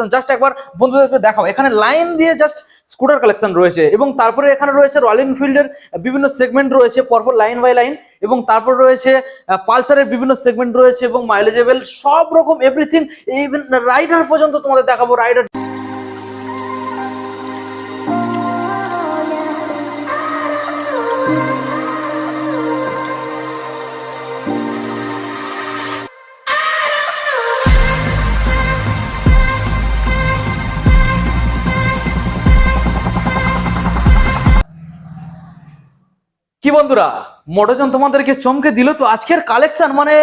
Collection just একবার বন্ধুদেরকে দেখাও। এখানে লাইন দিয়ে জাস্ট স্কুটার কালেকশন রয়েছে এবং তারপরে এখানে রয়েছে রয়্যাল এনফিল্ডের বিভিন্ন সেগমেন্ট রয়েছে, পরপর লাইন বাই লাইন এবং তারপর রয়েছে পালসারের বিভিন্ন সেগমেন্ট রয়েছে এবং মাইলেজেবল সব রকম এভরিথিং ইভেন রাইডার পর্যন্ত তোমাদের দেখাবো। রাইডার কি বন্ধুরা? মোটরজন তোমাদেরকে চমকে দিল তো আজকের কালেকশন মানে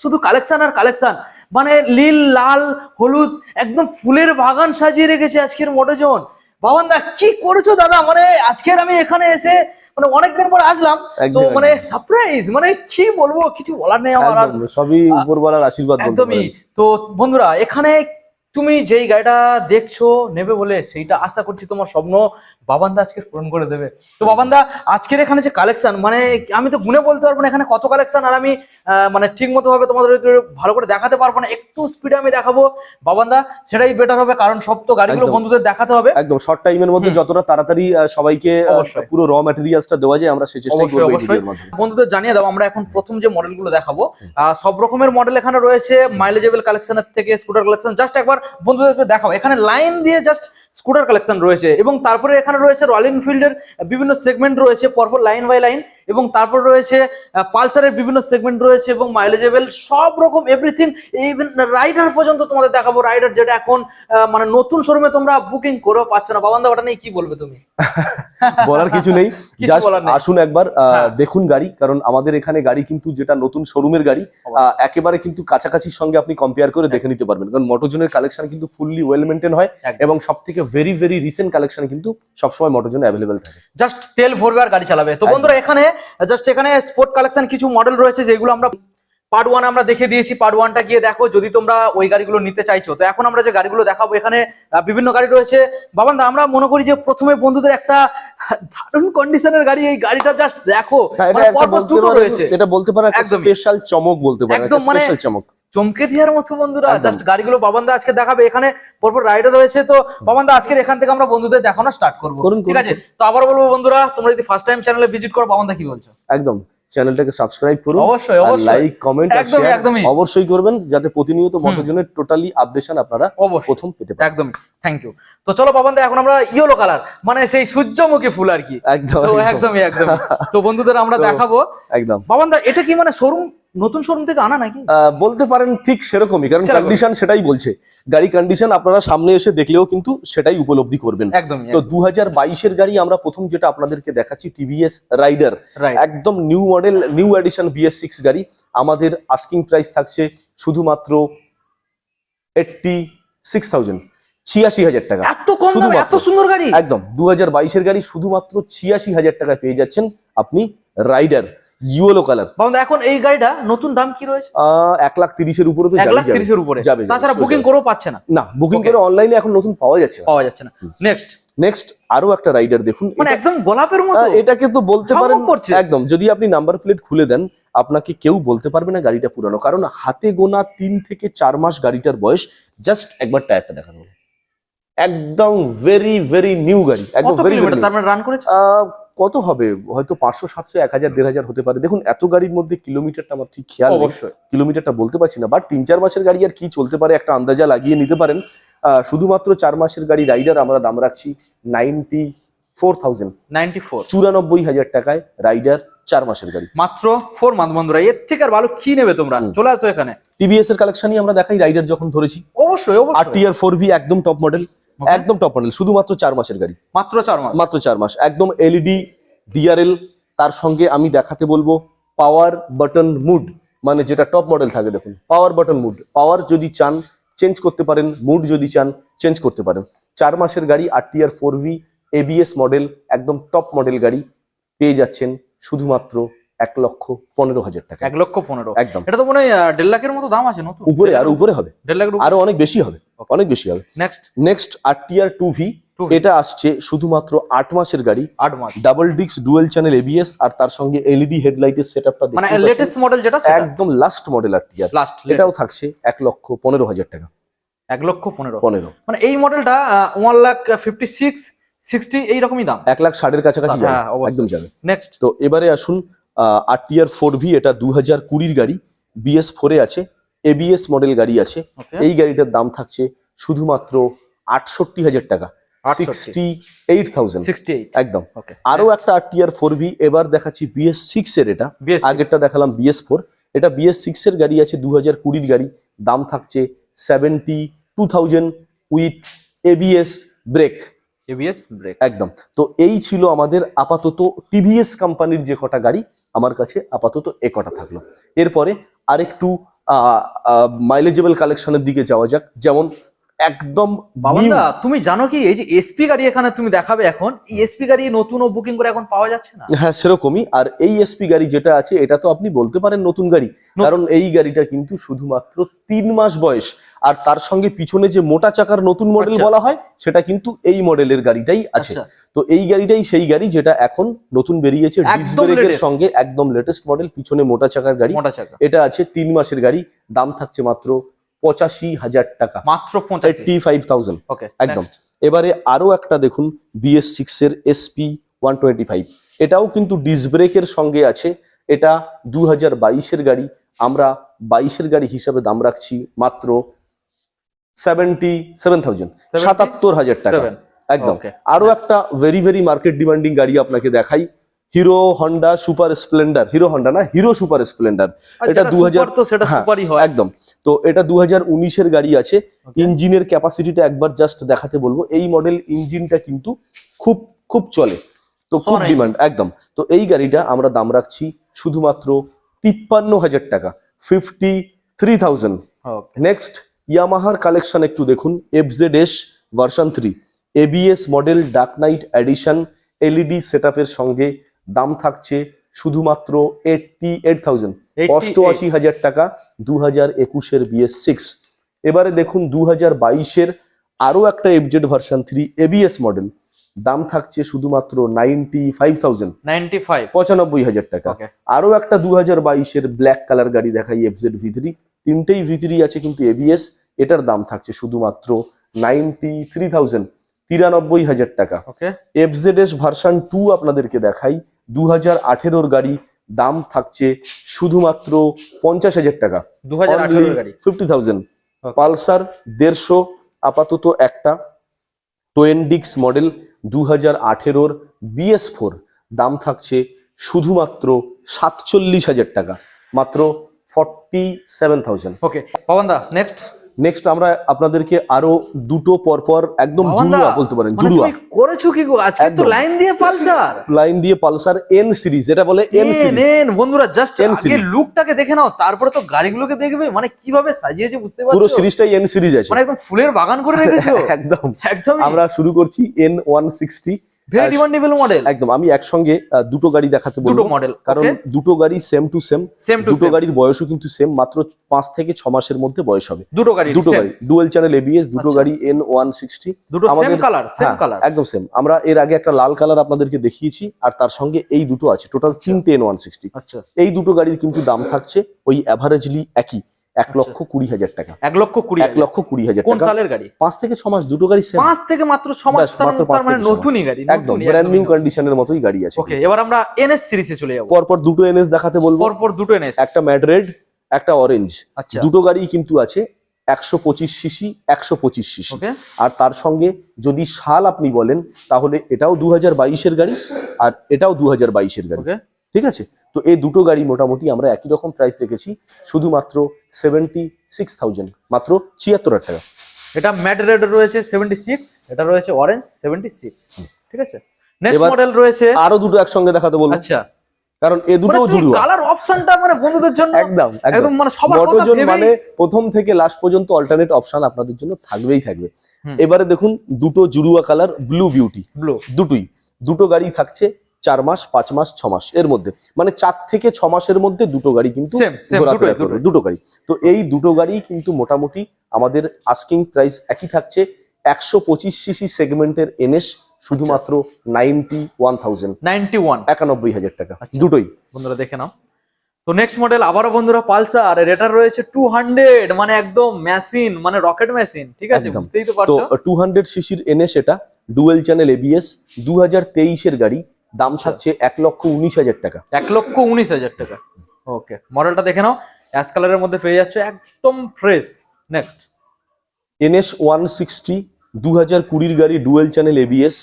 শুধু কালেকশন আর কালেকশন মানে নীল লাল হলুদ একদম ফুলের বাগান সাজিয়ে রেখেছে আজকের মোটরজন বাবান দা কি করেছ দাদা? মানে আজকের আমি এখানে এসে মানে অনেকদিন পর আসলাম তো মানে সারপ্রাইজ মানে কি বলব কিছু বলার নেই আমার সবই উপরওয়ালার আশীর্বাদ একদমই। তো বন্ধুরা এখানে তুমি যেই গাড়িটা দেখছ নেবে বলে সেইটা আশা করছি তোমার স্বপ্ন বাবান্দা আজকে পূরণ করে দেবে। তো বাবান্দা আজকের এখানে যে কালেকশন মানে আমি তো গুনে বলতে পারব না এখানে কত কালেকশন আর আমি মানে ঠিক মতো ভাবে তোমাদের ভালো করে দেখাতে পারব না একটু স্পিডে আমি দেখাবো। বাবান্দা সেটাই বেটার হবে কারণ সব তো গাড়িগুলো বন্ধুদের দেখাতে হবে। একদম শর্ট টাইমের মধ্যে যতটা তাড়াতাড়ি সবাইকে অবশ্যই। পুরো র ম্যাটেরিয়ালসটা দেওয়া যায় আমরা সেই চেষ্টা অবশ্যই, অবশ্যই। বন্ধুদের জানিয়ে দাও আমরা এখন প্রথম যে মডেলগুলো দেখাবো আহ, সব রকমের মডেল এখানে রয়েছে মাইলেজেবল কালেকশনের থেকে স্কুটার কালেকশন জাস্ট একবার বন্ধুদেরকে দেখাও। এখানে লাইন দিয়ে জাস্ট স্কুটার কালেকশন রয়েছে এবং তারপরে এখানে রয়েছে রয়্যাল এনফিল্ডের বিভিন্ন সেগমেন্ট রয়েছে পরপর লাইন বাই লাইন এবং তারপর রয়েছে পালসারের বিভিন্ন সেগমেন্ট রয়েছে এবং মাইলেজেবল সব রকম এভরিথিং ইভেন রাইডার পর্যন্ত তোমাদের দেখাবো। রাইডার যেটা এখন মানে নতুন শোরুমে তোমরা বুকিং করো পাচ্ছ না। বাবান্দা ওটা নিয়ে কি বলবে তুমি? বলার কিছু নেই। আসুন একবার হ্যাঁ। দেখুন গাড়ি কারণ আমাদের এখানে গাড়ি কিন্তু যেটা নতুন শোরুমের গাড়ি একেবারে কিন্তু কাছাকাছির সঙ্গে আপনি কম্পেয়ার করে দেখে নিতে পারবেন। কারণ মোটরজনের কালেকশন কিন্তু ফুললি ওয়েল মেনটেন হয় এবং সব থেকে ভেরি ভেরি রিসেন্ট কালেকশন কিন্তু সবসময় মোটরজনে অ্যাভেলেবেল থাকে। জাস্ট তেল ভরবে আর গাড়ি চালাবে। তো বন্ধুরা এখানে জাস্ট এখানে স্পোর্ট কালেকশন কিছু মডেল রয়েছে যেগুলো আমরা পার্ট ওয়ান আমরা দেখে দিয়েছি। পার্ট ওয়ানটা গিয়ে দেখো যদি তোমরা ওই গাড়িগুলো নিতে চাইছো। তো এখন আমরা যে গাড়িগুলো দেখাবো এখানে বিভিন্ন গাড়ি রয়েছে। বাবান দা আমরা মনে করি যে প্রথমে বন্ধুদের একটা দারুণ কন্ডিশনের গাড়ি এই গাড়িটা জাস্ট দেখো। হ্যাঁ, মানে পরপর দুটো রয়েছে। এটা বলতে পারেন একটা একদমই। স্পেশাল চমক বলতে পারো একদম মানে- চমক। চমকে দেওয়ার মতো বন্ধুরা জাস্ট গাড়িগুলো বাবান্দা আজকে দেখাবে। এখানে পরপর রাইডার রয়েছে তো বাবান্দা আজকের এখান থেকে আমরা বন্ধুদের দেখানো স্টার্ট করব। ঠিক আছে? তো আবার বলব বন্ধুরা তোমরা যদি ফার্স্ট টাইম চ্যানেলে ভিজিট করো বাবান্দা কি বলছো? একদম। চ্যানেলটাকে সাবস্ক্রাইব করুন অবশ্যই, অবশ্যই। লাইক কমেন্ট আর শেয়ার। অবশ্যই করবেন যাতে প্রতিনিয়ত মোটরজনের টোটালি আপডেশন আপনারা প্রথম পেতে পারেন। একদম। থ্যাংক ইউ তো চলো বাবান্দা এখন আমরা ইয়েলো কালার মানে সেই সূর্যমুখী ফুল আর কি। একদম একদমই একদম তো বন্ধুদের আমরা দেখাবো। একদম। বাবান্দা এটা কি মানে শোরুম নতুন শোরুম থেকে আনা নাকি? বলতে পারেন ঠিক সেরকমই কারণ কন্ডিশন সেটাই বলছে। গাড়ি কন্ডিশন আপনারা সামনে এসে দেখলেও কিন্তু সেটাই উপলব্ধি করবেন। তো দু হাজার বাইশের গাড়ি আমরা প্রথম যেটা আপনাদেরকে দেখাচ্ছি টিভিএস রাইডার একদম new model new edition BS six গাড়ি। আমাদের আস্কিং প্রাইস থাকছে শুধুমাত্র এইটটি সিক্স থাউজেন্ড ছিয়াশি হাজার টাকা। এত কম দামে এত সুন্দর গাড়ি? একদম দু হাজার বাইশের গাড়ি শুধুমাত্র ছিয়াশি হাজার টাকায় পেয়ে যাচ্ছেন আপনি রাইডার ইউলো কালার বাবান্দা এখন এই গাড়িটা নতুন দাম কি রয়েছে? এক লাখ তিরিশের উপরে তো এক লাখ। তিরিশের উপরে। যাবে, তাছাড়া বুকিং। করেও পাচ্ছে না। না বুকিং করে অনলাইনে এখন নতুন পাওয়া যাচ্ছে পাওয়া যাচ্ছে না। নেক্সট নেক্সট আরও একটা রাইডার দেখুন। মানে এটা- একদম গোলাপের মতো। এটাকে তো বলতে পারেন। একদম যদি আপনি নাম্বার প্লেট খুলে দেন আপনাকে কেউ বলতে পারবে না গাড়িটা পুরানো। কারণ হাতে গোনা তিন থেকে চার মাস গাড়িটার বয়স। জাস্ট একবার টায়ারটা দেখানো হলো। একদম ভেরি ভেরি নিউ গাড়ি। একদম ভেরি তার মানে রান করেছে? কত হবে? হয়তো পাঁচশো সাতশো এক হাজার দেড় হাজার হতে পারে। দেখুন এত গাড়ির মধ্যে কিলোমিটারটা আমার ঠিক খেয়াল অবশ্যই। কিলোমিটারটা বলতে পারছি না বাট তিন চার মাসের গাড়ি আর কি চলতে পারে একটা আন্দাজা লাগিয়ে নিতে পারেন। শুধুমাত্র চার মাসের গাড়ি রাইডার আমরা দাম রাখছি ninety four thousand ninety four চুরানব্বই হাজার টাকায় রাইডার চার মাসের গাড়ি। মাত্র ফোর মান্থ বন্ধুরা এর থেকে আর ভালো কি নেবে তোমরা। চলে আসো এখানে। টিভিএস এর কালেকশনই আমরা দেখাই রাইডার যখন ধরেছি। অবশ্যই আর অবশ্যই টি আর ফোর ভি একদম টপ মডেল একদম টপ মডেল শুধুমাত্র চার মাসের গাড়ি। মাত্র চার মাস। মাত্র চার মাস একদম এলইডি ডিআরএল তার সঙ্গে আমি দেখাতে বলব পাওয়ার বাটন মুড মানে যেটা টপ মডেল থাকে দেখুন পাওয়ার বাটন মুড পাওয়ার যদি চান চেঞ্জ করতে পারেন মুড যদি চান চেঞ্জ করতে পারেন। চার মাসের গাড়ি R T R four V ABS model একদম টপ মডেল গাড়ি পেয়ে যাচ্ছেন শুধুমাত্র এক লক্ষ পনেরো হাজার টাকা। এক লক্ষ পনেরো। একদম। এটা তো মনে হয় দেড় লাখের মতো দাম আছে নতুন। উপরে আরও উপরে হবে। দেড় লাখ আরও অনেক বেশি হবে অনেক বেশি হবে। Next next R T R two V এটা আসছে শুধুমাত্র আট মাসের গাড়ি। আট মাস। ডাবল ডিক্স ডুয়েল চ্যানেল এবিএস আর তার সঙ্গে এলইডি হেডলাইটের সেটআপটা মানে লেটেস্ট মডেল যেটা একদম last model R TR last এটাও থাকছে এক লক্ষ পনেরো হাজার টাকা। এক লক্ষ পনেরো। পনেরো। মানে এই মডেলটা one lakh fifty six sixty এইরকমই দাম। এক লাখ ষাটের কাছাকাছি হ্যাঁ, একদম যাবে। নেক্সট তো এবারে আসুন আর টি আর ফোর ভি এটা দু হাজার কুড়ির গাড়ি বিএস ফোরে আছে এবিএস মডেল গাড়ি আছে। এই গাড়িটার দাম থাকছে শুধুমাত্র আটষট্টি হাজার টাকা। একদম। আরও একটা আর ফোর ভি এবার দেখাচ্ছি বিএস সিক্স এর এটা। আগেরটা দেখালাম বিএস ফোর এটা বিএস সিক্স এর গাড়ি আছে দু হাজার কুড়ির গাড়ি। দাম থাকছে seventy two thousand with ABS brake ABS brake একদম। তো এই ছিল আমাদের আপাতত টিভিএস কোম্পানির যে কটা গাড়ি, আমার কাছে আপাতত এ কটা থাকল। এরপরে আরেকটু মাইলেজেবল কালেকশনের দিকে যাওয়া যাক। যেমন একদম বাবান্দা তুমি জানো কি? এই যে এসপি গাড়ি এখানে তুমি দেখাবে এখন এই এসপি গাড়ি নতুন ও বুকিং করে এখন পাওয়া যাচ্ছে না? হ্যাঁ সেরকমই। আর এই এসপি গাড়ি যেটা আছে এটা তো আপনি বলতে পারেন নতুন গাড়ি। কারণ এই গাড়িটা কিন্তু শুধুমাত্র তিন মাস বয়স। আর তার সঙ্গে পিছনে যে মোটা চাকার নতুন মডেল আচ্ছা। বলা হয় সেটা কিন্তু এই মডেলের গাড়িটাই আছে। আচ্ছা। তো এই গাড়িটাই সেই গাড়ি যেটা এখন নতুন বেরিয়েছে। সঙ্গে একদম লেটেস্ট মডেল পিছনে মোটা চাকার গাড়ি। এটা আছে তিন মাসের গাড়ি। দাম থাকছে মাত্র পঁচাশি হাজার টাকা। মাত্র ফাইভ থাউজেন্ড একদম। এবারে আরও একটা দেখুন বিএস সিক্স এর এসপি ওয়ান টোয়েন্টি ফাইভ এটাও কিন্তু ডিস ব্রেকের সঙ্গে আছে। এটা দু হাজার বাইশের গাড়ি। আমরা বাইশের গাড়ি হিসাবে দাম রাখছি মাত্র সেভেন্টি সেভেন থাউজেন্ড সাতাত্তর হাজার টাকা। একদম. আরও একটা ভেরি ভেরি মার্কেট ডিমান্ডিং গাড়ি আপনাকে দেখাই। Hero Honda Super Splendor Hero Honda না হিরো সুপার স্প্লেন্ডার। এটা এটা 2000 2000 তো সেটা হ্যাঁ, সুপারই হয়। একদম। তো এটা দু হাজার উনিশের গাড়ি আছে। ইঞ্জিনের ক্যাপাসিটিটা একবার জাস্ট দেখাতে বলব। এই মডেল ইঞ্জিনটা কিন্তু খুব খুব চলে। তো খুব ডিমান্ড একদম। তো এই গাড়িটা আমরা দাম রাখছি শুধুমাত্র তিপ্পান্ন হাজার টাকা ফিফটি থ্রি থাউজেন্ড নেক্সট ইয়ামাহার কালেকশন একটু দেখুন। FZ S version three ABS model dark knight edition LED সেটআপের সঙ্গে দাম থাকছে শুধুমাত্র এইটটি এইট থাউজেন্ড অষ্টআশি হাজার টাকা দু হাজার একুশের বিএস সিক্স এবারে দেখুন দু হাজার বাইশের আরও একটা FZ version three ABS model দাম থাকছে শুধুমাত্র নাইনটি ফাইভ থাউজেন্ড 95 পঁচানব্বই হাজার টাকা। ওকে আরও একটা দু হাজার বাইশের ব্ল্যাক কালার গাড়ি দেখাই এফজেড ভি থ্রি তিনটেই ভি থ্রি আছে কিন্তু এবিএস এটার দাম থাকছে শুধুমাত্র নাইনটি থ্রি থাউজেন্ড তিরানব্বই হাজার টাকা। এফজেড এস ভার্সন টু আপনাদেরকে দেখাই। দু হাজার আঠেরোর গাড়ি দাম থাকছে শুধুমাত্র পঞ্চাশ হাজার টাকা। 2018 এর গাড়ি? ফিফটি থাউজেন্ড পালসার দেড়শো আপাতত একটা। টোয়েন্ডিক্স মডেল দু হাজার আঠেরোর বিএস ফোর। দাম থাকছে শুধুমাত্র সাতচল্লিশ হাজার টাকা। মাত্র ফর্টি সেভেন থাউজেন্ড ওকে পাবনদা নেক্সট নেক্সট আমরা আপনাদেরকে আরও দুটো পরপর একদম জুড়ুয়া বলতে পারেন মানে জুড়ুয়া। করেছ কি গো? আজকে তো লাইন দিয়ে পালসার। লাইন দিয়ে পালসার এন সিরিজ এটা বলে এন এন সিরিজ বন্ধুরা জাস্ট আগে লুকটাকে দেখে নাও তারপরে তো গাড়িগুলোকে দেখবে মানে কীভাবে সাজিয়েছে বুঝতে পারছ? পুরো সিরিজটাই এন সিরিজ আছে। মানে একদম ফুলের বাগান করে রেখেছো? একদম। একদম আমরা শুরু করছি N one sixty very demandable model একদম আমি একসঙ্গে দুটো গাড়ি দেখাতে দুটো মডেল কারণ দুটো গাড়ি same to same same to দুটো গাড়ির বয়সও কিন্তু সেম মাত্র পাঁচ থেকে মাসের মধ্যে বয়স হবে। দুটো গাড়ি দুটো গাড়ি ডুয়েল চ্যানেল এবিএস দুটো আচ্ছা। গাড়ি সিক্সটি দুটো সেম আমাদের- কালার সেম হ্যাঁ, কালার একদম সেম আমরা এর আগে একটা লাল কালার আপনাদেরকে দেখিয়েছি আর তার সঙ্গে এই দুটো আছে। টোটাল তিনটে এন ওয়ান সিক্সটি আচ্ছা। এই দুটো গাড়ির কিন্তু দাম থাকছে ওই অ্যাভারেজলি একই। এক আচ্ছা। লক্ষ কুড়ি হাজার টাকা। এক লক্ষ কুড়ি এক লক্ষ কুড়ি হাজার কোন সালের গাড়ি? পাঁচ থেকে ছ মাস দুটো গাড়ি পাঁচ থেকে মাত্র ছ মাস মাত্র পাঁচ মানে মাস। নতুনই গাড়ি একদম ব্র্যান্ড নিউ কন্ডিশনের মতোই গাড়ি আছে। ওকে এবার আমরা এনএস সিরিজে চলে যাব। পরপর দুটো এনএস দেখাতে বলব। পরপর দুটো এনএস একটা ম্যাড রেড একটা অরেঞ্জ আচ্ছা। দুটো গাড়ি কিন্তু আছে একশো পঁচিশ সিসি একশো পঁচিশ সিসি আর তার সঙ্গে যদি সাল আপনি বলেন তাহলে এটাও দু হাজার বাইশের গাড়ি আর এটাও দু হাজার বাইশের গাড়ি। ঠিক আছে? তো এই দুটো গাড়ি মোটামুটি আমরা একই রকম প্রাইস রেখেছি শুধুমাত্র সেভেন্টি সিক্স থাউজেন্ড মাত্র ছিয়াত্তর হাজার টাকা। এটা ম্যাট রেড রয়েছে 76 এটা রয়েছে অরেঞ্জ 76 ঠিক আছে? নেক্সট মডেল রয়েছে আরও দুটো একসঙ্গে দেখাতে বলব আচ্ছা। কারণ এ দুটো জুড়ুয়া কালার অপশনটা মানে বন্ধুদের জন্য একদম একদম। একদম মানে সবার কথা মানে প্রথম থেকে লাস্ট পর্যন্ত অল্টারনেট অপশন আপনাদের জন্য থাকবেই থাকবে। এবারে দেখুন দুটো জুড়ুয়া কালার ব্লু বিউটি ব্লু দুটোই। দুটো গাড়ি থাকছে চার মাস পাঁচ মাস ছ মাস এর মধ্যে। মানে চার থেকে ছ মাসের মধ্যে দুটো গাড়ি কিন্তু ঘোরাফেরা করবে। দুটো গাড়ি। তো এই দুটো গাড়ি কিন্তু মোটামুটি আমাদের আস্কিং প্রাইস একই থাকছে। একশো পঁচিশ সিসি সেগমেন্টের এনএস শুধুমাত্র নাইনটি ওয়ান থাউজেন্ড 91 একানব্বই হাজার টাকা। আচ্ছা। দুটোই। বন্ধুরা দেখে নাও। তো নেক্সট মডেল আবারও বন্ধুরা পালসার আর এটা রয়েছে টু হান্ড্রেড মানে একদম মেশিন মানে রকেট মেশিন ঠিক আছে? বুঝতেই তো পারছ? টু হান্ড্রেড সিসির এনে সেটা ডুয়েল চ্যানেল এবিএস দু হাজার তেইশের গাড়ি দাম আচ্ছা। থাকছে এক লক্ষ উনিশ হাজার টাকা। এক লক্ষ উনিশ হাজার টাকা। ওকে মডেলটা দেখে নাও। অ্যাশ কালারের মধ্যে পেয়ে যাচ্ছে একদম fresh next NS one sixty দু হাজার কুড়ির গাড়ি ডুয়েল চ্যানেল এবিএস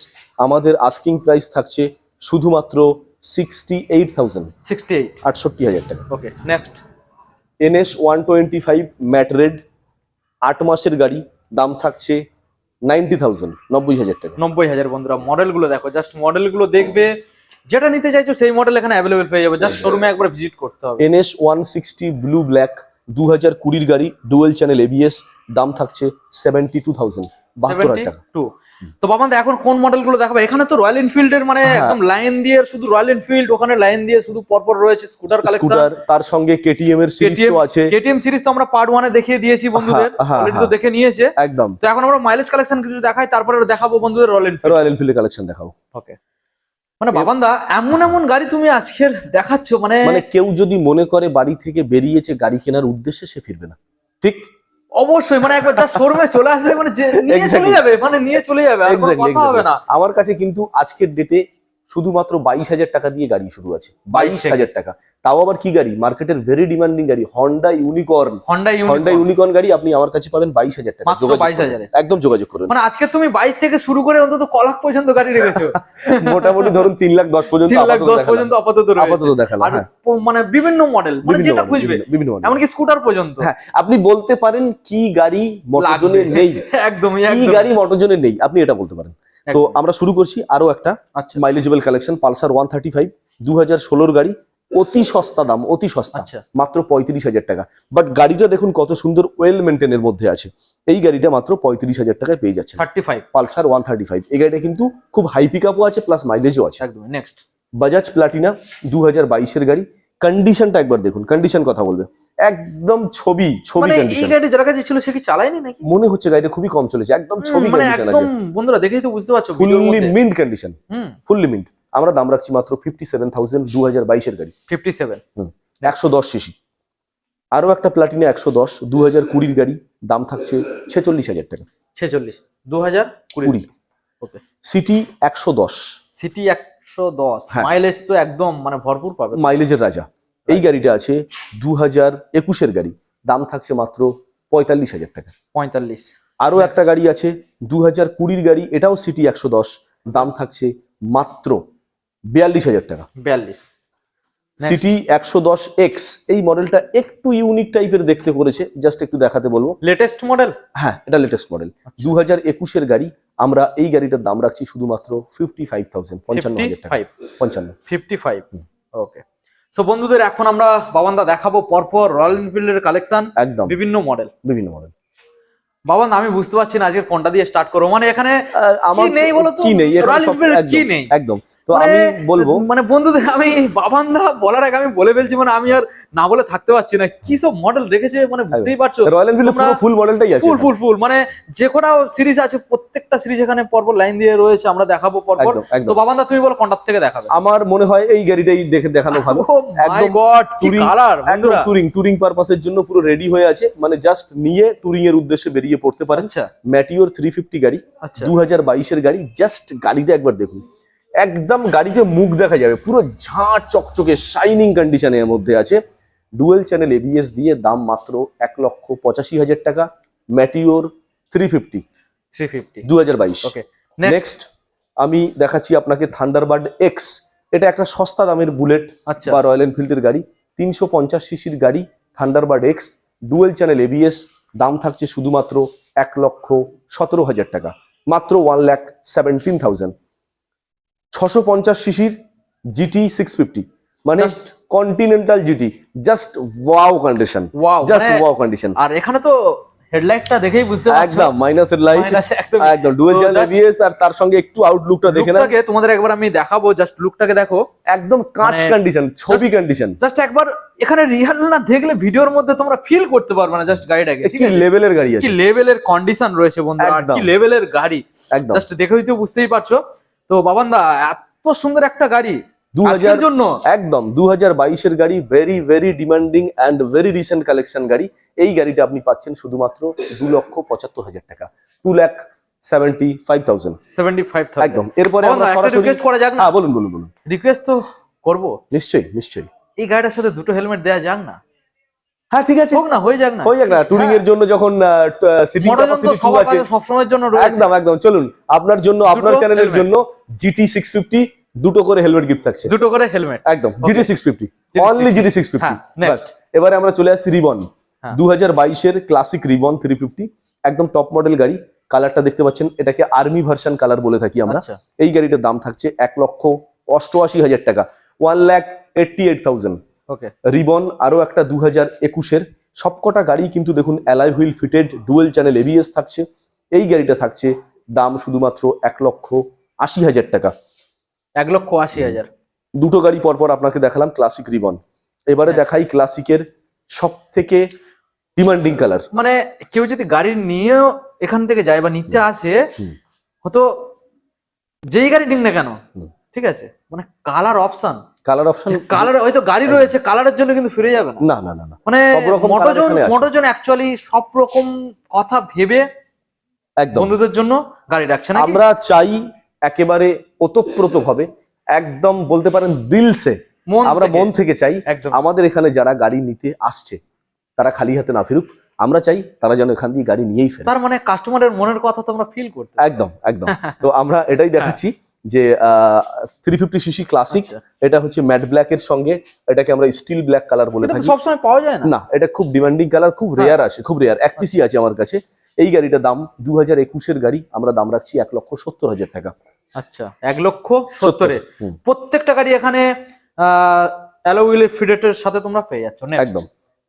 আমাদের আস্কিং প্রাইস থাকছে শুধুমাত্র sixty eight thousand sixty eight আটষট্টি হাজার টাকা। Okay next NS one twenty five matte red আট মাসের গাড়ি দাম থাকছে নাইনটি থাউজেন্ড নব্বই হাজার টাকা। নব্বই হাজার বন্ধুরা মডেলগুলো দেখো জাস্ট মডেলগুলো দেখবে যেটা নিতে চাইছো সেই মডেল এখানে অ্যাভেলেবেল পেয়ে যাবে জাস্ট শোরুমে একবার ভিজিট করতে হবে। NS one sixty blue black দু হাজার কুড়ির গাড়ি ডুয়েল চ্যানেল এবিএস দাম থাকছে সেভেন্টি টু থাউজেন্ড বাহাত্তর হাজার টাকা। 72 তো বাবা এখন কোন মডেলগুলো দেখাবে? এখানে তো রয়্যাল এনফিল্ডের মানে হ্যাঁ। একদম লাইন দিয়ে শুধু রয়্যাল এনফিল্ড ওখানে লাইন দিয়ে শুধু পরপর রয়েছে স্কুটার কালেকশন তার সঙ্গে কেটিএম এর সিরিজ তো আছে। কেটিএম সিরিজ তো আমরা পার্ট ওয়ানে দেখিয়ে দিয়েছি বন্ধুদের। হ্যাঁ, হ্যাঁ, অলরেডি তো হ্যাঁ। দেখে নিয়েছে। একদম। তো এখন আমরা মাইলেজ কালেকশন কিছু দেখাই তারপরে দেখাবো বন্ধুদের রয়্যাল এনফিল্ড রয়্যাল এনফিল্ডের কালেকশন দেখাও ওকে মানে বাবান্দা এমন এমন গাড়ি তুমি আজকের দেখাচ্ছ মানে মানে কেউ যদি মনে করে বাড়ি থেকে বেরিয়েছে গাড়ি কেনার উদ্দেশ্যে সে ফিরবে না। ঠিক? অবশ্যই মানে একবার যা শোরুমে চলে আসলে মানে নিয়ে চলে যাবে মানে নিয়ে চলে যাবে আর কথা হবে না। আমার কাছে কিন্তু আজকের ডেটে শুধুমাত্র বাইশ হাজার টাকা দিয়ে গাড়ি শুরু আছে। বাইশ হাজার। টাকা। তাও আবার কি গাড়ি? মার্কেটের ভেরি ডিমান্ডিং গাড়ি Honda Unicorn Honda Honda Unicorn গাড়ি আপনি আমার কাছে পাবেন বাইশ হাজার টাকা। বাইশ হাজার। একদম যোগাযোগ করুন। মানে আজকে তুমি বাইশ থেকে শুরু করে অন্তত কলাক পর্যন্ত গাড়ি রেখেছো। মোটামুটি ধরুন তিন লাখ দশ পর্যন্ত তিন লাখ দশ পর্যন্ত আপাতত আপাতত দেখালাম হ্যাঁ। মানে বিভিন্ন মডেল মানে যেটা খুঁজবে। বিভিন্ন- এমনকি স্কুটার পর্যন্ত। হ্যাঁ আপনি বলতে পারেন কি গাড়ি মোটরজনে নেই। একদমই কি গাড়ি মোটরজনে নেই আপনি এটা বলতে পারেন। তো আমরা শুরু করছি আরও একটা আচ্ছা। Mileageable collection Pulsar one thirty five দু হাজার ষোলোর গাড়ি অতি সস্তা দাম অতি সস্তা আচ্ছা। মাত্র পঁয়ত্রিশ হাজার টাকা। বাট গাড়িটা দেখুন কত সুন্দর ওয়েল মেনটেনের মধ্যে আছে। এই গাড়িটা মাত্র পঁয়ত্রিশ হাজার টাকায় পেয়ে যাচ্ছে thirty five Pulsar one thirty five এই গাড়িটা কিন্তু খুব হাই পিক আপও আছে প্লাস মাইলেজও আছে। একদম নেক্সট বাজাজ প্লাটিনা দু হাজার বাইশের গাড়ি। কন্ডিশনটা একবার দেখুন কন্ডিশন কথা বলবে। একদম ছবি ছবি মানে এই গাড়ি যার কাছে ছিল সে কি চালায়নি নাকি? মনে হচ্ছে গাড়িটা খুবই কম চলেছে একদম ছবি মানে একদম বন্ধুরা দেখেই তো বুঝতে পারছ fully mint condition fully mint আমরা দাম রাখছি মাত্র ফিফটি সেভেন থাউজেন্ড দু হাজার বাইশের গাড়ি। ফিফটি সেভেন একশো দশ সিসি আরও একটা প্লাটিনা একশো দশ দু হাজার কুড়ির গাড়ি দাম থাকছে ছেচল্লিশ হাজার টাকা। ছেচল্লিশ। দু হাজার কুড়ি। ওকে। সিটি একশো দশ। সিটি একশো দশ। হ্যাঁ। মাইলেজ তো একদম মানে ভরপুর পাবে। মাইলেজের রাজা। এই গাড়িটা আছে দু হাজার একুশের গাড়ি। দাম থাকছে মাত্র পঁয়তাল্লিশ হাজার টাকা। পঁয়তাল্লিশ। আরও একটা গাড়ি আছে দু হাজার কুড়ির গাড়ি এটাও সিটি একশো দশ। দাম থাকছে মাত্র বিয়াল্লিশ হাজার টাকা। বিয়াল্লিশ. সিটি একশো দশ এক্স এই মডেলটা একটু ইউনিক টাইপের দেখতে করেছে জাস্ট একটু দেখাতে বলব। Latest model? হ্যাঁ এটা লেটেস্ট মডেল। আচ্ছা। দু হাজার একুশের গাড়ি আমরা এই গাড়িটার দাম রাখছি শুধুমাত্র ফিফটি ফাইভ থাউজেন্ড পঞ্চান্ন হাজার টাকা। পঞ্চান্ন। Fifty five. ওকে। সো বন্ধুদের এখন আমরা বাবান্দা দেখাবো পরপর রয়্যাল এনফিল্ডের কালেকশন একদম। বিভিন্ন মডেল বিভিন্ন মডেল বাবান আমি বুঝতে পারছি না আজকে কোনটা দিয়ে স্টার্ট করব। মানে এখানে আমার নেই বলো তো? কি নেই রয়্যাল এনফিল্ড কি নেই? একদম। তো মানে- আমি বলব মানে বন্ধুদের আমি বাবান্দা বলার আগে আমি বলে ফেলছি মানে আমি আর না বলে থাকতে পারছি না। কি সব মডেল রেখেছে মানে বুঝতেই পারছ? রয়্যাল এনফিল্ড পুরো ফুল মডেলটাই আছে ফুল ফুল ফুল মানে যে কটা সিরিজ আছে প্রত্যেকটা সিরিজ এখানে পরপর লাইন দিয়ে রয়েছে আমরা দেখাবো পরপর। তো বাবান্দা তুমি বলো কোনটার থেকে দেখাবে? আমার মনে হয় এই গাড়িটাই দেখে দেখানো ভালো। মাই একদম গড touring- কালার একদম টুরিং টুরিং পারপাসের জন্য পুরো রেডি হয়ে আছে। মানে জাস্ট নিয়ে টুরিং এর উদ্দেশ্যে বেরিয়ে পড়তে পারেন। আচ্ছা। ম্যাটিওর থ্রি ফিফটি গাড়ি আচ্ছা। দু হাজার বাইশের গাড়ি জাস্ট গাড়িটা একবার দেখুন। একদম গাড়িতে মুখ দেখা যাবে। পুরো ঝাঁ চকচকে শাইনিং কন্ডিশনের মধ্যে আছে। ডুয়েল চ্যানেল এবিএস দিয়ে দাম মাত্র এক লক্ষ পঁচাশি হাজার টাকা। Meteor three fifty three fifty দু হাজার বাইশ। ওকে নেক্সট নেক্সট আমি দেখাচ্ছি আপনাকে থান্ডারবার্ড এক্স এটা একটা সস্তা দামের বুলেট আচ্ছা। বা রয়্যাল এনফিল্ডের গাড়ি। তিনশো পঞ্চাশ সিসির গাড়ি Thunderbird X dual channel ABS দাম থাকছে শুধুমাত্র এক লক্ষ সতেরো হাজার টাকা। মাত্র ওয়ান ল্যাক সেভেন্টিন থাউজেন্ড ছশো পঞ্চাশ সিসির জিটি সিক্স ফিফটি মানে Continental GT just wow condition just wow condition আর এখানে তো হেডলাইটটা দেখেই বুঝতে পারছ। একদম মাইনাসের লাইট একদম। একদম চ্যানেল এবিএস আর তার সঙ্গে একটু আউটলুকটা দেখে না লুকটাকে তোমাদের একবার আমি দেখাবো জাস্ট লুকটাকে দেখো। একদম কাঁচ মানে- কন্ডিশন ছবি কন্ডিশন জাস্ট একবার এখানে রিয়াল না দেখলে ভিডিওর মধ্যে তোমরা ফিল করতে পারবে না জাস্ট গাড়িটাকে কি লেভেলের গাড়ি কি আছে? লেভেলের কন্ডিশন রয়েছে আর কি লেভেলের গাড়ি। জাস্ট দেখেই তো বুঝতেই পারছ। তো বাবান দা এত সুন্দর একটা গাড়ি জন্য? একদম দু হাজার বাইশের গাড়ি very very demanding and very recent collection গাড়ি। এই গাড়িটা আপনি পাচ্ছেন শুধুমাত্র দু লক্ষ পঁচাত্তর হাজার টাকা। Two seventy five thousand seventy five একদম এরপরে আমরা সরাসরি রিকোয়েস্ট করা যাক না? হ্যাঁ বলুন বলুন বলুন। রিকোয়েস্ট তো করব। নিশ্চয়ই নিশ্চয়ই। এই গাড়িটার সাথে দুটো হেলমেট দেওয়া যাক না? হ্যাঁ ঠিক আছে। হোক না হয়ে যাক না। হয়ে যাক না। টুরিং এর জন্য যখন সিটিং ক্যাপাসিটি টু আছে সবসময়ের জন্য রয়েছে। একদম একদম। চলুন আপনার জন্য আপনার চ্যানেলের জন্য জিটি সিক্স ফিফটি দুটো করে হেলমেট গিফট থাকছে। দুটো করে হেলমেট একদম GT six fifty GT only GT six fifty হ্যাঁ, এবারে আমরা চলে আসছি রিবন হ্যাঁ। দু হাজার বাইশের ক্লাসিক রিবন থ্রি ফিফটি একদম টপ মডেল গাড়ি। কালারটা দেখতে পাচ্ছেন এটাকে আর্মি ভার্সন কালার বলে থাকি আমরা। আচ্ছা। এই গাড়িটার দাম থাকছে এক লক্ষ অষ্টআশি হাজার টাকা। One lakh eighty eight thousand okay ribbon আরও একটা দু হাজার একুশের সবকটা গাড়ি কিন্তু দেখুন alloy wheel fitted dual channel ABS থাকছে। এই গাড়িটা থাকছে দাম শুধুমাত্র এক লক্ষ আশি হাজার টাকা। এক লক্ষ আশি হাজার। দুটো গাড়ি পরপর আপনাকে দেখালাম ক্লাসিক রিবন এবারে। দেখাই ক্লাসিকের সব থেকে ডিমান্ডিং কালার মানে কেউ যদি গাড়ি নিয়েও এখান থেকে যায় বা নিতে আসে। হয়তো যেই গাড়ি নিন না কেন ঠিক আছে? মানে colour option colour option colour হয়তো গাড়ি রয়েছে কালারের জন্য কিন্তু ফিরে যাবে না। না না না মানে মোটোজন মোটোজন অ্যাকচুয়ালি সব রকম কথা ভেবে একদম। বন্ধুদের জন্য গাড়ি রাখছে না আমরা চাই একেবারে ওতপ্রোত ভাবে একদম বলতে পারেন দিলসে মন আমরা থেকে। মন থেকে চাই আমাদের এখানে যারা গাড়ি নিতে আসছে তারা খালি হাতে না ফিরুক। আমরা চাই তারা যেন এখান দিয়ে গাড়ি নিয়েই ফেরে। তার মানে কাস্টমারের মনের কথা তো আমরা ফিল করতে। একদম একদম। তো আমরা এটাই দেখাচ্ছি। যে থ্রি ফিফটি সিসি ক্লাসিক আচ্ছা। এটা হচ্ছে ম্যাট ব্ল্যাক এর সঙ্গে এটাকে আমরা স্টিল ব্ল্যাক কালার বলে থাকি। সবসময় পাওয়া যায় না? এটা খুব ডিমান্ডিং কালার খুব হ্যাঁ। রেয়ার আছে খুব রেয়ার এক পিসি আছে আমার কাছে। এই গাড়িটার দাম দু হাজার একুশের গাড়ি আমরা দাম রাখছি এক লক্ষ সত্তর হাজার টাকা। আচ্ছা এক লক্ষ সত্তরে। প্রত্যেকটা গাড়ি এখানে অ্যালোউইলের ফিডেটের সাথে তোমরা পেয়ে যাচ্ছ। একদম।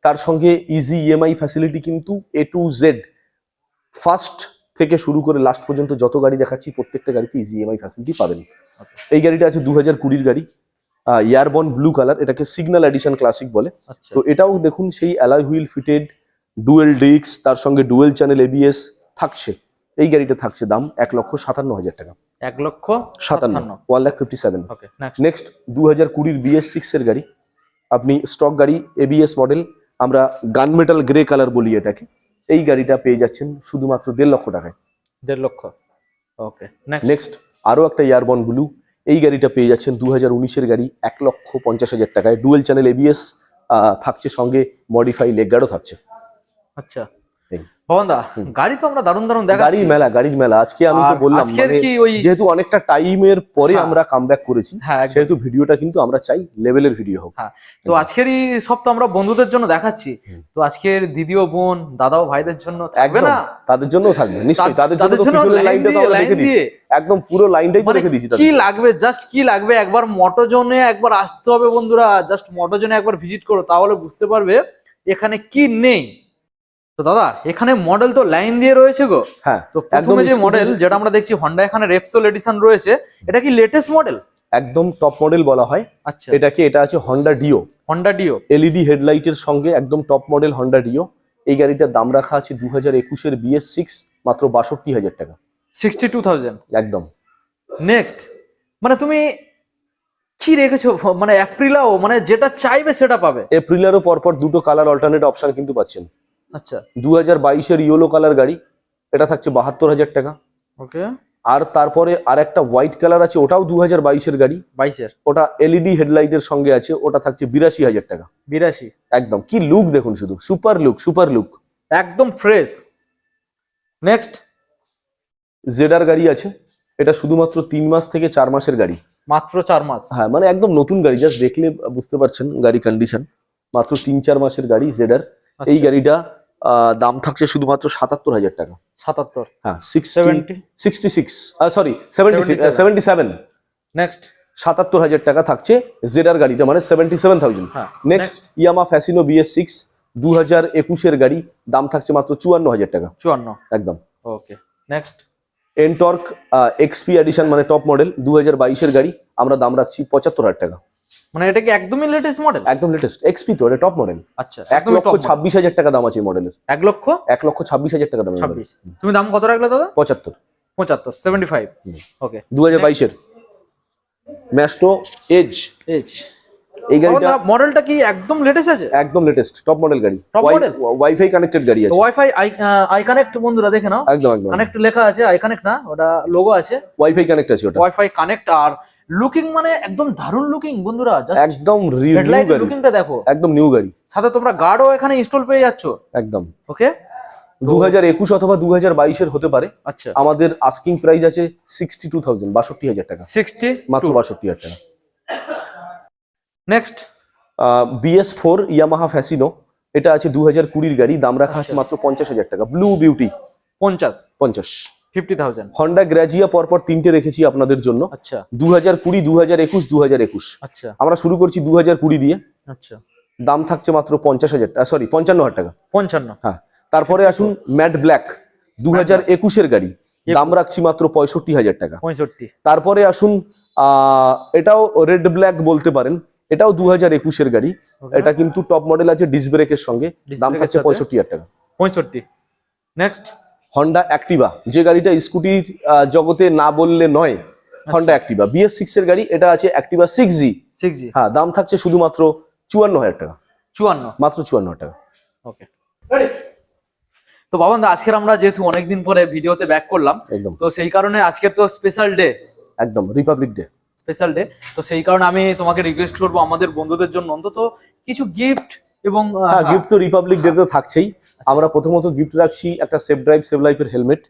তার সঙ্গে ইজি ইএমআই ফ্যাসিলিটি কিন্তু এ টু জেড ফার্স্ট থেকে শুরু করে লাস্ট পর্যন্ত যত গাড়ি দেখাচ্ছি প্রত্যেকটা গাড়িতে ইজি ইএমআই ফ্যাসিলিটি পাবেন। এই গাড়িটা আছে দু হাজার কুড়ির গাড়ি। ইয়ারবন ব্লু কালার এটাকে সিগন্যাল এডিশন ক্লাসিক বলে। আচ্ছা। তো এটাও দেখুন সেই অ্যালয় হুইল ফিটেড ডুয়েল ডিক্স তার সঙ্গে ডুয়েল চ্যানেল এবিএস থাকছে। এই গাড়িটা থাকছে দাম এক লক্ষ সাতান্ন হাজার টাকা। এক লক্ষ সাতান্ন। One lakh fifty seven next দু হাজার কুড়ির বিএস সিক্স এর গাড়ি। আপনি স্টক গাড়ি এবিএস মডেল আমরা গান মেটাল গ্রে কালার বলি এটাকে। এই গাড়িটা পেয়ে যাচ্ছেন শুধুমাত্র দেড় লক্ষ টাকায়। দেড় লক্ষ। ওকে নেক্সট আরও আরও একটা ইয়ারবন ব্লু এই গাড়িটা পেয়ে যাচ্ছেন দু হাজার উনিশের গাড়ি এক লক্ষ পঞ্চাশ হাজার টাকায়। ডুয়েল চ্যানেল এবিএস থাকছে সঙ্গে মডিফাই লেগ গার্ডও থাকছে। আচ্ছা। ভবনদা গাড়ি তো আমরা দারুণ দারুণ দেখাচ্ছি। গাড়ির মেলা গাড়ির মেলা। আজকে আমি তো বললাম মানে কি ওই যেহেতু অনেকটা টাইমের পরে হ্যাঁ। আমরা কামব্যাক করেছি হ্যাঁ সেহেতু ভিডিওটা কিন্তু আমরা চাই লেভেলের ভিডিও হোক। তো আজকেরই সব তো আমরা বন্ধুদের জন্য দেখাচ্ছি। তো আজকের দিদি ও বোন দাদা ও ভাইদের জন্য থাকবে না? তাদের জন্যও থাকবে নিশ্চয়ই তাদের জন্য লাইনটা তো আমরা রেখে দিয়েছি। একদম পুরো লাইনটাই মানে রেখে দিয়েছি কি লাগবে জাস্ট কি লাগবে? একবার মোটোজনে একবার আসতে হবে বন্ধুরা জাস্ট মোটোজনে একবার ভিজিট করো তাহলে বুঝতে পারবে এখানে কি নেই। তো দাদা এখানে মডেল তো লাইন দিয়ে রয়েছে গো। হ্যাঁ তো প্রথমে যে মডেল যেটা আমরা দেখছি হন্ডা এখানে রেপসোল এডিশন রয়েছে এটা কি লেটেস্ট মডেল একদম টপ মডেল বলা হয়। আচ্ছা। এটা কি এটা আছে Honda Dio Honda Dio LED হেডলাইটের সঙ্গে একদম টপ মডেল হন্ডা ডিও এই গাড়িটার দাম রাখা আছে দু হাজার একুশের বিএস সিক্স মাত্র বাষট্টি হাজার টাকা। সিক্সটি টু থাউজেন্ড একদম। নেক্সট মানে তুমি কি রেখেছো? মানে এপ্রিলাও মানে যেটা চাইবে সেটা পাবে। এপ্রিলেরও পরপর দুটো কালার অল্টারনেট অপশন কিন্তু পাচ্ছেন। আচ্ছা। দু হাজার বাইশের ইয়েলো কালার গাড়ি এটা থাকছে বাহাত্তর হাজার টাকা। ওকে। আর তারপরে আর একটা হোয়াইট কালার আছে ওটাও দু হাজার বাইশের গাড়ি। বাইশের। ওটা এলইডি হেডলাইটের সঙ্গে আছে ওটা থাকছে বিরাশি হাজার টাকা। বিরাশি। একদম। কি লুক দেখুন শুধু সুপার লুক সুপার লুক একদম ফ্রেশ নেক্সট জেডার গাড়ি আছে এটা শুধুমাত্র তিন মাস থেকে চার মাসের গাড়ি। মাত্র চার মাস। হ্যাঁ মানে একদম নতুন গাড়ি জাস্ট দেখলে বুঝতে পারছেন গাড়ি কন্ডিশন মাত্র তিন চার মাসের গাড়ি জেডার আচ্ছা। এই গাড়িটা আহ, দাম থাকছে শুধুমাত্র সাতাত্তর হাজার টাকা। সাতাত্তর। হ্যাঁ sixty six sorry seventy 77 seventy seven next সাতাত্তর হাজার টাকা থাকছে জেডার গাড়িটা মানে seventy seven thousand next Yamaha Fascino BS six দু হাজার একুশের গাড়ি দাম থাকছে মাত্র চুয়ান্ন হাজার টাকা। চুয়ান্ন। একদম। Okay next NTorq XP edition মানে টপ মডেল দু হাজার বাইশের গাড়ি আমরা দাম রাখছি পঁচাত্তর হাজার টাকা। মানে এটা কি একদমই লেটেস্ট মডেল একদম লেটেস্ট এক্সপি তো এটা টপ মডেল আচ্ছা এক লক্ষ ছাব্বিশ হাজার টাকা দাম আছে এই মডেলের এক লক্ষ? এক লক্ষ ছাব্বিশ হাজার টাকা দাম ছাব্বিশ। তুমি দাম কত রাখলে দাদা? পঁচাত্তর। পঁচাত্তর সেভেন্টি ফাইভ ওকে দু হাজার বাইশের। ম্যাস্টো এজ এজ এই গাড়িটা মডেলটা কি একদম লেটেস্ট আছে? একদম লেটেস্ট টপ মডেল গাড়ি। Top model? ওয়াইফাই কানেক্টেড গাড়ি আছে। ওয়াইফাই আই কানেক্ট বন্ধুরা দেখে নাও। একদম একদম। কানেক্ট লেখা আছে আই কানেক্ট না ওটা লোগো আছে। ওয়াইফাই কানেক্ট আছে ওটা। ওয়াইফাই কানেক্ট আর লুকিং মানে একদম দারুণ লুকিং বন্ধুরা একদম হেডলাইট লুকিংটা দেখো। একদম নিউ গাড়ি। সাথে তোমরা গার্ডও এখানে ইনস্টল পেয়ে যাচ্ছ। একদম। ওকে দু হাজার একুশ অথবা দু হাজার বাইশের হতে পারে। আচ্ছা। আমাদের আস্কিং প্রাইস আছে সিক্সটি টু থাউজেন্ড বাষট্টি হাজার টাকা। সিক্সটি মাত্র বাষট্টি হাজার টাকা। Next BS four Yamaha Fascino এটা আছে দু হাজার কুড়ির গাড়ি দাম রাখা আছে আচ্ছা। মাত্র পঞ্চাশ হাজার টাকা। ব্লু বিউটি পঞ্চাশ। পঞ্চাশ। Fifty thousand. হন্ডা গ্রাজিয়া পরপর তিনটে রেখেছি আপনাদের জন্য। আচ্ছা। দু হাজার কুড়ি দু হাজার একুশ দু হাজার একুশ। আচ্ছা। আমরা শুরু করছি দু হাজার কুড়ি দিয়ে। আচ্ছা। দাম থাকছে মাত্র পঞ্চাশ হাজার টাকা সরি পঞ্চান্ন হাজার টাকা। পঞ্চান্ন। হ্যাঁ তারপরে আসুন ম্যাট ব্ল্যাক দু হাজার একুশের গাড়ি। দাম রাখছি মাত্র পঁয়ষট্টি হাজার টাকা। পঁয়ষট্টি। তারপরে আসুন আহ, এটাও রেড ব্ল্যাক বলতে পারেন এটাও দু হাজার একুশের গাড়ি। এটা কিন্তু টপ মডেল আছে ডিস ব্রেকের সঙ্গে। দাম থাকছে পঁয়ষট্টি হাজার টাকা। পঁয়ষট্টি। নেক্সট হন্ডা অ্যাক্টিভা যে গাড়িটা স্কুটির জগতে না বললে নয় হন্ডা অ্যাক্টিভা বিএস সিক্স এর গাড়ি এটা আছে Activa six G six G হ্যাঁ দাম থাকছে শুধুমাত্র চুয়ান্ন হাজার টাকা। চুয়ান্ন। মাত্র চুয়ান্ন হাজার টাকা। ওকে তো বাবান দা আজকের আমরা যেহেতু অনেকদিন পরে ভিডিওতে ব্যাক করলাম একদম। তো সেই কারণে আজকে তো স্পেশাল ডে একদম রিপাবলিক ডে স্পেশাল ডে তো সেই কারণে আমি তোমাকে রিকোয়েস্ট করব আমাদের বন্ধুদের জন্য অন্তত কিছু গিফট এবং হ্যাঁ গিফট তো রিপাবলিক ডে তো থাকছেই। আচ্ছা। আমরা প্রথমত গিফট রাখছি একটা সেফ ড্রাইভ সেভ লাইফের হেলমেট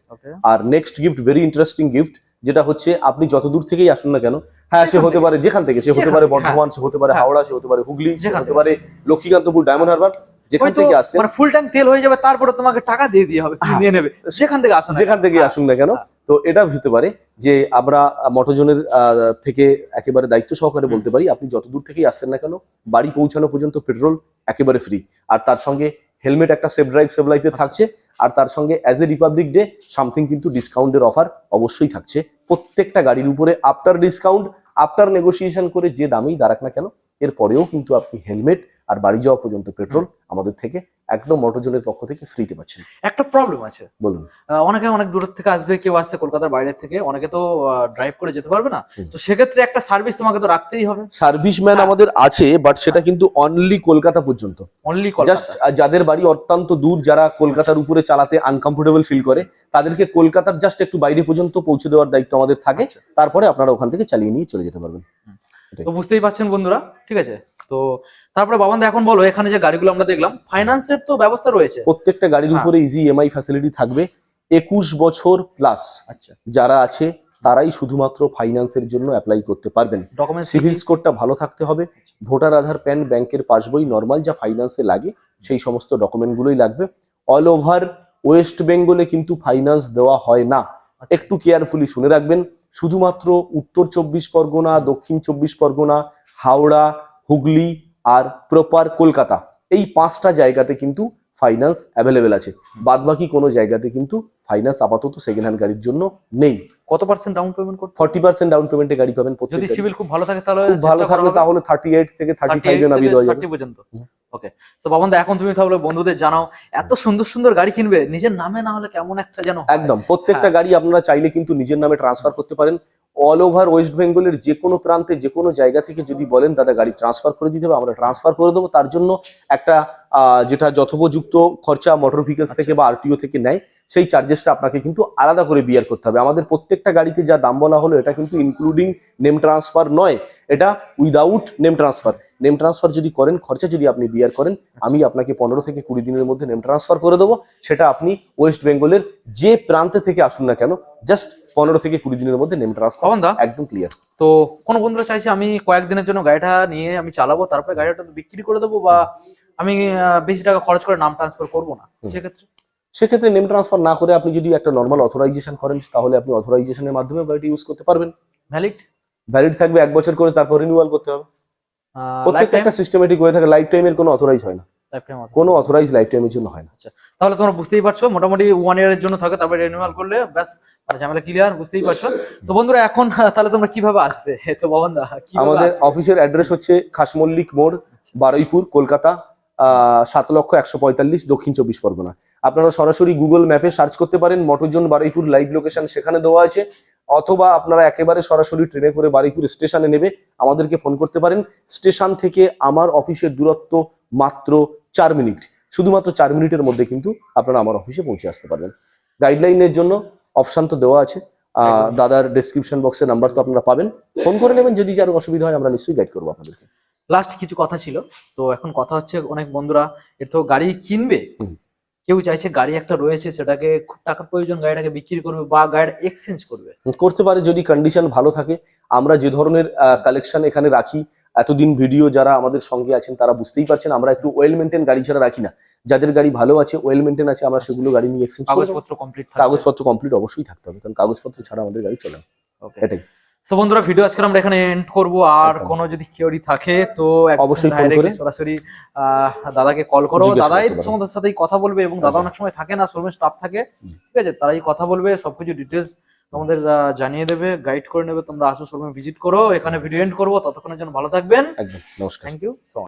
আর next gift very interesting gift যেটা হচ্ছে আপনি যত দূর থেকেই আসুন না কেন হ্যাঁ সে হতে পারে যেখান থেকে সে হতে পারে বর্ধমান সে হতে পারে হ্যাঁ। হাওড়া সে হতে পারে হুগলি সে হতে পারে লক্ষ্মীকান্তপুর ডায়মন্ড হারবার। যেখান থেকে আসছেন মানে ফুল ট্যাঙ্ক তেল হয়ে যাবে তারপরে তোমাকে টাকা দিয়ে দিয়ে হবে তুমি হ্যাঁ। নিয়ে নেবে যেখান থেকে আসো না যেখান থেকে আসুন না কেন হ্যাঁ। তো এটা হতে পারে যে আমরা মটোজনের থেকে একেবারে দায়িত্ব সহকারে বলতে পারি আপনি যত দূর থেকেই আসছেন না কেন বাড়ি পৌঁছানো পর্যন্ত পেট্রোল একেবারে ফ্রি আর তার সঙ্গে হেলমেট একটা সেফ ড্রাইভ সেভ লাইফে। থাকছে আর তার সঙ্গে as a Republic Day something কিন্তু ডিসকাউন্টের অফার অবশ্যই থাকছে প্রত্যেকটা গাড়ির উপরে আফটার ডিসকাউন্ট আফটার নেগোসিয়েশন করে যে দামেই দাঁড়াক না কেন এরপরেও কিন্তু আপনি হেলমেট আর বাড়ি যাওয়া পর্যন্ত পেট্রোল আমাদের থেকে একদম মোটরজনের পক্ষ থেকে ফ্রিতে পাচ্ছেন। একটা প্রবলেম আছে। বলুন। অনেকে অনেক দূর থেকে আসবে কেউ আসছে কলকাতার বাইরে থেকে অনেকে তো ড্রাইভ করে যেতে পারবে না। তো সেক্ষেত্রে একটা সার্ভিস তোমাকে তো রাখতেই হবে। সার্ভিস ম্যান আমাদের আছে বাট সেটা কিন্তু অনলি কলকাতা পর্যন্ত। অনলি জাস্ট যাদের বাড়ি অত্যন্ত দূর যারা কলকাতার উপরে চালাতে আনকমফোর্টেবল ফিল করে তাদেরকে কলকাতার জাস্ট একটু বাইরে পর্যন্ত পৌঁছে দেওয়ার দায়িত্ব আমাদের থাকে। আচ্ছা। তারপরে আপনারা ওখান থেকে চালিয়ে নিয়ে চলে যেতে পারবেন। তো বুঝতেই পারছেন বন্ধুরা ঠিক আছে? তো তারপরে বাবান এখন বলো এখানে যে গাড়িগুলো আমরা দেখলাম ফাইন্যান্সের তো ব্যবস্থা রয়েছে। প্রত্যেকটা গাড়ির হ্যাঁ। উপরে ইজি এমআই ফ্যাসিলিটি থাকবে। একুশ বছর প্লাস আচ্ছা। যারা আছে তারাই শুধুমাত্র ফাইন্যান্সের জন্য অ্যাপ্লাই করতে পারবেন। ডকুমেন্ট সিভিল স্কোরটা ভালো থাকতে হবে। ভোটার আধার প্যান ব্যাংকের পাসবই নর্মাল যা ফাইন্যান্সে লাগে সেই সমস্ত ডকুমেন্টগুলোই লাগবে। অল ওভার ওয়েস্ট বেঙ্গলে কিন্তু ফাইন্যান্স দেওয়া হয় না। একটু কেয়ারফুলি শুনে রাখবেন। শুধুমাত্র উত্তর চব্বিশ পরগনা দক্ষিণ চব্বিশ পরগনা হাওড়া হুগলি আর প্রপার কলকাতা। এই পাঁচটা জায়গাতে কিন্তু ফাইন্যান্স অ্যাভেলেবেল আছে। বাদবাকি কোনো জায়গাতে কিন্তু ফাইন্যান্স আপাতত সেকেন্ড হ্যান্ড গাড়ির জন্য নেই। কত পার্সেন্ট ডাউন পেমেন্ট করতে ফর্টি পার্সেন্ট ডাউন পেমেন্টে গাড়ি পাবেন যদি সিভিল খুব ভালো থাকে তাহলে ভালো থাকলে তাহলে থার্টি এইট থেকে থার্টি ফাইভে নামিয়ে দেওয়া যাবে। পর্যন্ত। ওকে তো বাবান এখন তুমি তাহলে বন্ধুদের জানাও এত সুন্দর সুন্দর গাড়ি কিনবে নিজের নামে না হলে কেমন একটা যেন একদম। প্রত্যেকটা হ্যাঁ। গাড়ি আপনারা চাইলে কিন্তু নিজের নামে ট্রান্সফার করতে পারেন। অল ওভার ওয়েস্ট বেঙ্গলের যে কোনো প্রান্তে যে কোনো জায়গা থেকে যদি বলেন দাদা গাড়ি ট্রান্সফার করে দিতে হবে। আমরা ট্রান্সফার করে দেবো। তার জন্য একটা যেটা যথোপযুক্ত খরচা মোটর ভেহিকলস থেকে বা আরটিও থেকে নেয় সেই চার্জেসটা আপনাকে কিন্তু আলাদা করে বিয়ার করতে হবে। আমাদের প্রত্যেকটা গাড়িতে যা দাম বলা হলো এটা কিন্তু ইনক্লুডিং নেম ট্রান্সফার নয়। এটা without name transfer name transfer যদি করেন খরচা যদি আপনি বিয়ার করেন আমি আপনাকে পনেরো থেকে কুড়ি দিনের মধ্যে নেম ট্রান্সফার করে দেবো। সেটা আপনি ওয়েস্ট বেঙ্গলের যে প্রান্তে থেকে আসুন না কেন জাস্ট পনেরো থেকে কুড়ি দিনের মধ্যে নেম ট্রান্সফার একদম ক্লিয়ার তো কোনো বন্ধুরা চাইছে আমি কয়েকদিনের জন্য গাড়িটা নিয়ে আমি চালাবো তারপরে গাড়িটা বিক্রি করে দেবো বা আমি বেশি টাকা খরচ করে নাম ট্রান্সফার করব না। সেক্ষেত্রে? সেক্ষেত্রে নেম ট্রান্সফার না করে আপনি যদি একটা নর্মাল অথরাইজেশন করেন তাহলে আপনি অথরাইজেশনের মাধ্যমে গাড়িটি ইউজ করতে পারবেন। ভ্যালিড ভ্যালিড থাকবে এক বছর করে তারপর রিনিউয়াল করতে হবে। প্রত্যেকটা একটা সিস্টেমেটিক হয়ে থাকে লাইফ টাইমের কোনো অথরাইজ হয় না। কোনো অথরাইজ লাইফ টাইমের জন্য হয় না। তাহলে তোমরা বুঝতেই পারছ মোটামুটি ওয়ান ইয়ারের জন্য থাকে তারপরে রিনিউয়াল করলে ব্যাস মানে ঝামেলা ক্লিয়ার বুঝতেই পারছ। তো বন্ধুরা এখন তাহলে তোমরা কীভাবে আসবে? তো বাবান দা আমাদের অফিসের অ্যাড্রেস হচ্ছে খাসমল্লিক মোড় বারুইপুর কলকাতা। সাত লক্ষ একশো পঁয়তাল্লিশ দক্ষিণ চব্বিশ পরগনা। আপনারা সরাসরি গুগল ম্যাপে সার্চ করতে পারেন মটরজন বারুইপুর লাইভ লোকেশন সেখানে দেওয়া আছে। অথবা আপনারা একেবারে সরাসরি ট্রেনে করে বারুইপুর স্টেশনে নেবে আমাদেরকে ফোন করতে পারেন। স্টেশন থেকে আমার অফিসের দূরত্ব মাত্র চার মিনিট শুধুমাত্র চার মিনিটের মধ্যে কিন্তু আপনারা আমার অফিসে পৌঁছে আসতে পারবেন। গাইডলাইনের জন্য অপশন তো দেওয়া আছে। আহ, দাদার ডেসক্রিপশন বক্সে নাম্বার তো আপনারা পাবেন। ফোন করে নেবেন যদি যার অসুবিধা হয় আমরা নিশ্চয়ই গাইড করব আপনাদেরকে। লাস্ট কিছু কথা ছিল। তো এখন কথা হচ্ছে অনেক বন্ধুরা এর তো গাড়ি কিনবে? কেউ চাইছে গাড়ি একটা রয়েছে সেটাকে খুব টাকার প্রয়োজন গাড়িটাকে বিক্রি করবে বা গাড়ি এক্সচেঞ্জ করবে। করতে পারে যদি কন্ডিশন ভালো থাকে। আমরা যে ধরনের কালেকশন এখানে রাখি এতদিন ভিডিও যারা আমাদের সঙ্গে আছেন তারা বুঝতেই পারছেন আমরা একটু ওয়েল মেনটেন গাড়ি ছাড়া রাখি না। যাদের গাড়ি ভালো আছে ওয়েল মেনটেন আছে আমরা সেগুলো গাড়ি নিয়ে এক্সচেঞ্জ কাগজপত্র কমপ্লিট কাগজপত্র কমপ্লিট অবশ্যই থাকতে হবে কারণ কাগজপত্র ছাড়া আমাদের গাড়ি চলে না। ওকে এটাই। সো বন্ধুরা ভিডিও আজকে আমরা এখানে এন্ড করব। আর। কোনো যদি কিউরি থাকে তো অবশ্যই করে। সরাসরি দাদাকে কল করো। দাদা দাদাই তোমাদের সাথেই কথা বলবে এবং দাদা অনেক সময় থাকে না শোরুমে স্টাফ থাকে। ঠিক আছে? তারাই কথা বলবে সবকিছু ডিটেলস তোমাদের জানিয়ে দেবে গাইড করে নেবে। তোমরা আসো শোরুমে ভিজিট করো। এখানে ভিডিও এন্ড করব। ততক্ষণের জন্য ভালো থাকবেন। একদম। নমস্কার। Thank you so